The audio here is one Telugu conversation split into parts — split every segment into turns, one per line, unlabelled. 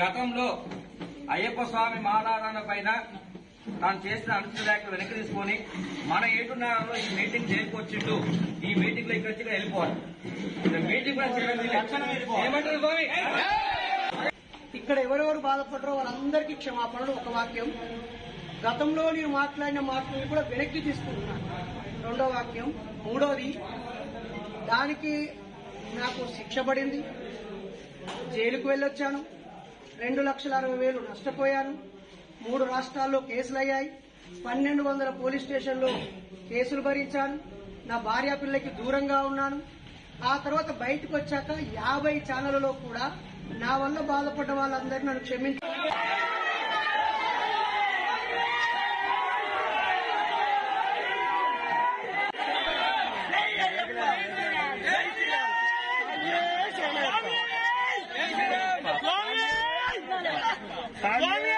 గతంలో అయ్యప్ప స్వామి మాలారాధన పైన తాను చేసిన అనుచిత వ్యాఖ్యలు వెనక్కి తీసుకొని మన ఏడున్నరలో ఈ మీటింగ్ చేరుకొచ్చిండు. ఈ మీటింగ్లో ఇక్కడ వెళ్ళిపోవాలి. మీటింగ్ కూడా ఏమంటారు స్వామి?
ఇక్కడ ఎవరెవరు బాధపడరో వాళ్ళందరికీ క్షమాపణలు. ఒక వాక్యం. గతంలో నేను మాట్లాడిన మాటలు కూడా వెనక్కి తీసుకుంటున్నాను రెండో వాక్యం. మూడోది దానికి నాకు శిక్ష పడింది. జైలుకు వెళ్ళొచ్చాను. రెండు లక్షల అరవై వేలు నష్టపోయాను మూడు రాష్ట్రాల్లో కేసులు అయ్యాయి పన్నెండు వందల పోలీస్ స్టేషన్లో కేసులు భరించాను. నా భార్య పిల్లకి దూరంగా ఉన్నాను. ఆ తర్వాత బయటకు వచ్చాక యాభై ఛానళ్ళలో కూడా నా వల్ల బాధపడ్డ వాళ్ళందరినీ నన్ను క్షమించారు
ತಾನೇ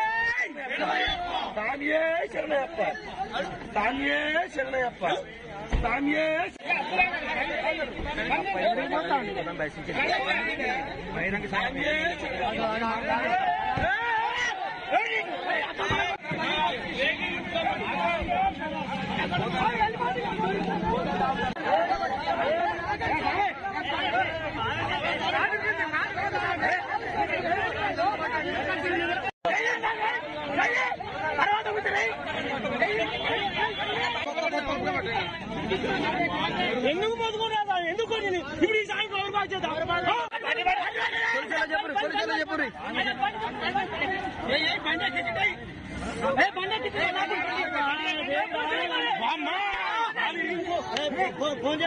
ತಾನೇ ಶರಣಯ್ಯಪ್ಪ ತಾನೇ ಶರಣಯ್ಯಪ್ಪ ತಾನೇ ಬಹಿರಂಗ ఎందుకు పోతుకున్నా ఎందుకు ఇప్పుడు ఈ సాయం ఎవరు బాగా చేద్దాం చెప్పరు పోలీసులు చెప్పరు ఫోన్